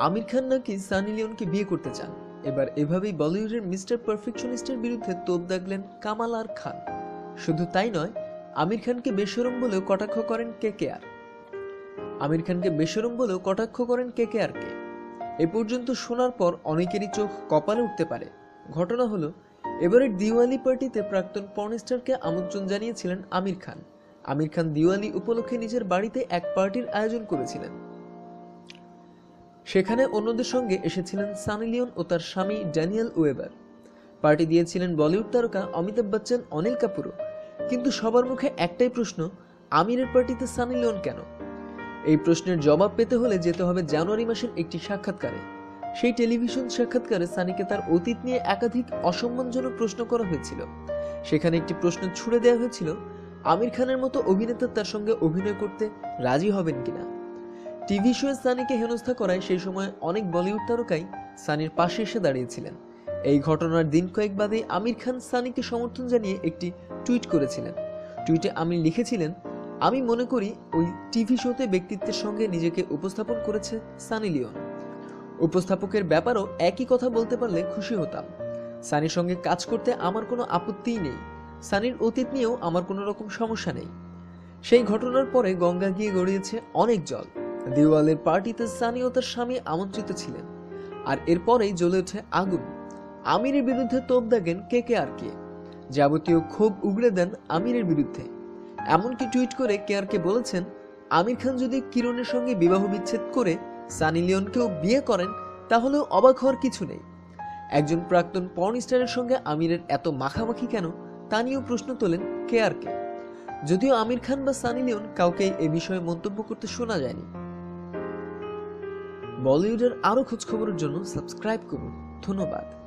আমির খান নাকি সানি লিওনকে বিয়ে করতে চান? এবার এভাবেই বলিউডের মিস্টার পারফেকশনিস্টের বিরুদ্ধে তোপ দাগলেন কামাল আর খান। শুধু তাই নয়, আমির খানকে বেশরম বলেও কটাক্ষ করেন কে কে আর। আমির খানকে বেশরম বলেও কটাক্ষ করেন কে কে আর কে। এ পর্যন্ত শোনার পর অনেকেরই চোখ কপালে উঠতে পারে। ঘটনা হলো, এবারের দিওয়ালি পার্টিতে প্রাক্তন পর্নস্টারকে আমন্ত্রণ জানিয়েছিলেন আমির খান। আমির খান দিওয়ালি উপলক্ষে নিজের বাড়িতে এক পার্টির আয়োজন করেছিলেন। সেখানে অন্যদের সঙ্গে এসেছিলেন সানি লিওন ও তার স্বামী ড্যানিয়েল ওয়েবার। পার্টি দিয়েছিলেন বলিউড তারকা অমিতাভ বচ্চন, অনিল কাপুরও। কিন্তু সবার মুখে একটাই প্রশ্ন, আমিরের পার্টিতে সানি লিওন কেন? এই প্রশ্নের জবাব পেতে হলে যেতে হবে জানুয়ারি মাসের একটি সাক্ষাৎকারে। সেই টেলিভিশন সাক্ষাৎকারে সানিকে তার অতীত নিয়ে একাধিক অসম্মানজনক প্রশ্ন করা হয়েছিল। সেখানে একটি প্রশ্ন ছুড়ে দেওয়া হয়েছিল, আমির খানের মতো অভিনেতা তার সঙ্গে অভিনয় করতে রাজি হবেন কিনা? টিভি শোয়ে সানিকে হেনস্থা করায় সেই সময় অনেক বলিউড তারকাই সানির পাশে এসে দাঁড়িয়েছিলেন। এই ঘটনার দিন কয়েক বাদে আমির খান সানিকে সমর্থন জানিয়ে একটি টুইট করেছিলেন। টুইটে আমির লিখেছিলেন, আমি মনে করি ওই টিভি শোতে ব্যক্তিত্বের সঙ্গে নিজেকে উপস্থাপন করেছে সানি লিওন। উপস্থাপকের ব্যাপারও একই কথা বলতে পারলে খুশি হতাম। সানির সঙ্গে কাজ করতে আমার কোনো আপত্তিই নেই। সানির অতীত নিয়েও আমার কোনো রকম সমস্যা নেই। সেই ঘটনার পরে গঙ্গা গিয়ে গড়িয়েছে অনেক জল। দিওয়ালের পার্টিতে সানি ও তার স্বামী আমন্ত্রিত ছিলেন। আর এরপরেই জ্বলে ওঠে আগুন। আমিরের বিরুদ্ধে তোপ দাগেন কে কে আর কে? যাবতীয় ক্ষোভ উগড়ে দেন আমিরের বিরুদ্ধে। এমনকি টুইট করে কে আর কে বলেছেন, আমির খান যদি কিরণের সঙ্গে বিবাহ বিচ্ছেদ করে সানি লিওনকেও বিয়ে করেন, তাহলেও অবাক হওয়ার কিছু নেই। একজন প্রাক্তন পর্ন স্টারের সঙ্গে আমিরের এত মাখামাখি কেন, তা নিয়েও প্রশ্ন তোলেন কে আর কে। যদিও আমির খান বা সানি লিওন কাউকে এ বিষয়ে মন্তব্য করতে শোনা যায়নি। বলিউডের আরও খোঁজখবরের জন্য সাবস্ক্রাইব করুন। ধন্যবাদ।